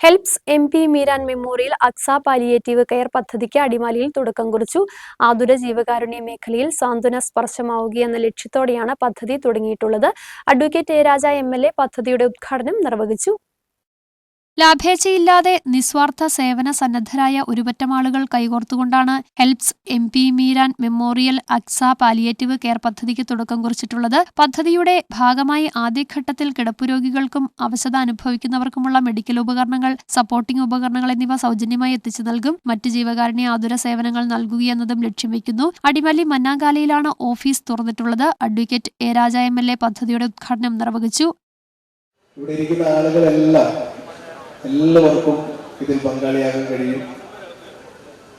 Helps M P Meeran memorial Aksa palliative care പദ്ധതിക്ക് അടിമാലിയിൽ തുടക്കം കുറിച്ചു. ആതുര ജീവകാരുണ്യ മേഖലയിൽ സാന്ത്വന സ്പർശമാവുകയെന്ന ലക്ഷ്യത്തോടെയാണ് പദ്ധതി തുടങ്ങിയിട്ടുള്ളത്. Advocate A Raja M L A പദ്ധതിയുടെ ഉദ്ഘാടനം നിർവഹിച്ചു. ലാഭേച്ഛയില്ലാതെ നിസ്വാർത്ഥ സേവന സന്നദ്ധരായ ഒരുപറ്റം ആളുകൾ കൈകോർത്തുകൊണ്ടാണ് helps M P Meeran memorial Aksa palliative care പദ്ധതിക്ക് തുടക്കം കുറിച്ചിട്ടുള്ളത്. പദ്ധതിയുടെ ഭാഗമായി ആദ്യഘട്ടത്തിൽ കിടപ്പുരോഗികൾക്കും അവശത അനുഭവിക്കുന്നവർക്കുമുള്ള മെഡിക്കൽ ഉപകരണങ്ങൾ സപ്പോർട്ടിംഗ് ഉപകരണങ്ങൾ എന്നിവ സൗജന്യമായി എത്തിച്ചു നൽകും. മറ്റ് ജീവകാരുണ്യ ആതുര സേവനങ്ങൾ നൽകുകയെന്നതും ലക്ഷ്യം വയ്ക്കുന്നു അടിമല്ലി മന്നാങ്കാലയിലാണ് office തുറന്നിട്ടുള്ളത്. Advocate A Raja M L A പദ്ധതിയുടെ ഉദ്ഘാടനം നിർവഹിച്ചു. ഇവിടെ ഇരിക്കുന്ന ആളുകളെല്ലാം എല്ലാവർക്കും ഇതിൽ പങ്കാളിയാകാൻ കഴിയും.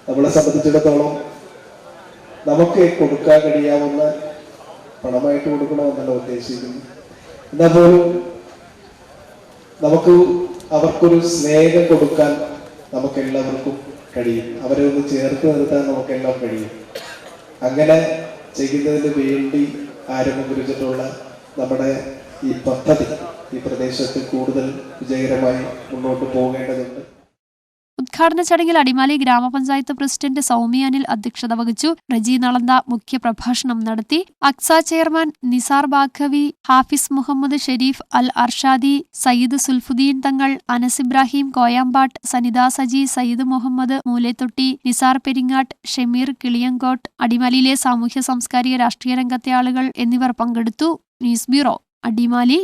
നമ്മളെ സംബന്ധിച്ചിടത്തോളം നമുക്ക് കൊടുക്കാൻ കഴിയാവുന്ന പണമായിട്ട് കൊടുക്കണമെന്നല്ല ഉദ്ദേശിക്കുന്നു എന്നാൽ പോലും നമുക്ക് അവർക്കൊരു സ്നേഹം കൊടുക്കാൻ നമുക്ക് എല്ലാവർക്കും കഴിയും. അവരെ ഒന്ന് ചേർത്ത് നിർത്താൻ നമുക്കെല്ലാം കഴിയും. അങ്ങനെ ചെയ്യുന്നതിന് വേണ്ടി ആരംഭിച്ചിട്ടുള്ള നമ്മുടെ ഈ പദ്ധതി ഈ പ്രദേശത്ത് കൂടുതൽ വിജയകരമായി മുന്നോട്ട് പോകേണ്ടതുണ്ട്. ഉദ്ഘാടന ചടങ്ങിൽ അടിമാലി ഗ്രാമപഞ്ചായത്ത് പ്രസിഡന്റ് സൗമ്യ അനിൽ അധ്യക്ഷത വഹിച്ചു. റജി നളന്ത മുഖ്യപ്രഭാഷണം നടത്തി. അക്സ ചെയർമാൻ നിസാർ ബാഖവി ഹാഫിസ് മുഹമ്മദ് ഷെരീഫ് അൽ അർഷാദി സയ്യിദ് സുൽഫുദ്ദീൻ തങ്ങൾ അനസ് ഇബ്രാഹിം കോയാമ്പാട്ട് സനിത സജി സയ്യിദ് മുഹമ്മദ് മൂലേത്തൊട്ടി നിസാർ പെരിങ്ങാട്ട് ഷമീർ കിളിയങ്കോട്ട് അടിമാലിയിലെ സാമൂഹ്യ സാംസ്കാരിക രാഷ്ട്രീയ രംഗത്തെ ആളുകൾ എന്നിവർ പങ്കെടുത്തു. News bureau Adimali.